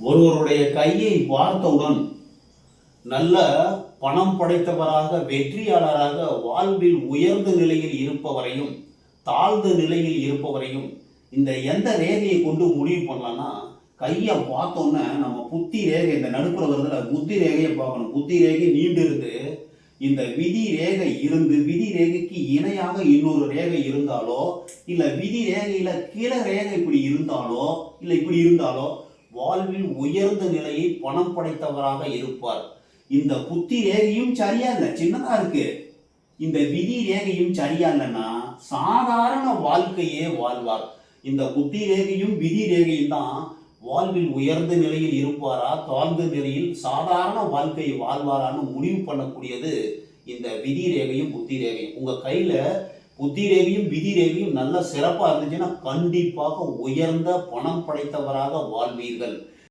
ஒருவருடைய கையை பார்த்தவுடன் நல்ல பணம் படைத்தவராக வெற்றியாளராக வாழ்வில் உயர்ந்த நிலையில் இருப்பவரையும் தாழ்ந்த நிலையில் இருப்பவரையும் இந்த எந்த ரேகையை கொண்டு முடிவு பண்ணலாம்னா கையை பார்த்தோன்னே நம்ம புத்தி ரேகை இந்த நடுப்புற வருதுல புத்தி ரேகையை பார்க்கணும். புத்தி ரேகை நீண்டு இருந்து இந்த விதி ரேகை இருந்து விதி ரேகைக்கு இணையாக இன்னொரு ரேகை இருந்தாலோ இல்லை விதி ரேகையில் கீழே ரேகை இப்படி இருந்தாலோ இல்லை இப்படி இருந்தாலோ வாழ்வில் உயர்ந்த நிலையை பணம் படைத்தவராக இருப்பார். இந்த புத்தி ரேகையும் சரியா இல்லை? சின்னதா இருக்கு. இந்த விதி ரேகையும் சரியா இல்லைன்னா சாதாரண வாழ்க்கையே வாழ்வார். இந்த புத்தி ரேகையும் விதி ரேகையும் தான் வாழ்வில் உயர்ந்த நிலையில் இருப்பாரா தாழ்ந்த நிலையில் சாதாரண வாழ்க்கையை வாழ்வாரான்னு முடிவு பண்ணக்கூடியது இந்த விதி ரேகையும் புத்தி ரேகையும். உங்க கையில புத்தி ரேவியும் விதி ரேவியும் நல்ல சிறப்பாக இருந்துச்சுன்னா கண்டிப்பாக உயர்ந்த பணம் படைத்தவராக வாழ்வீர்கள்.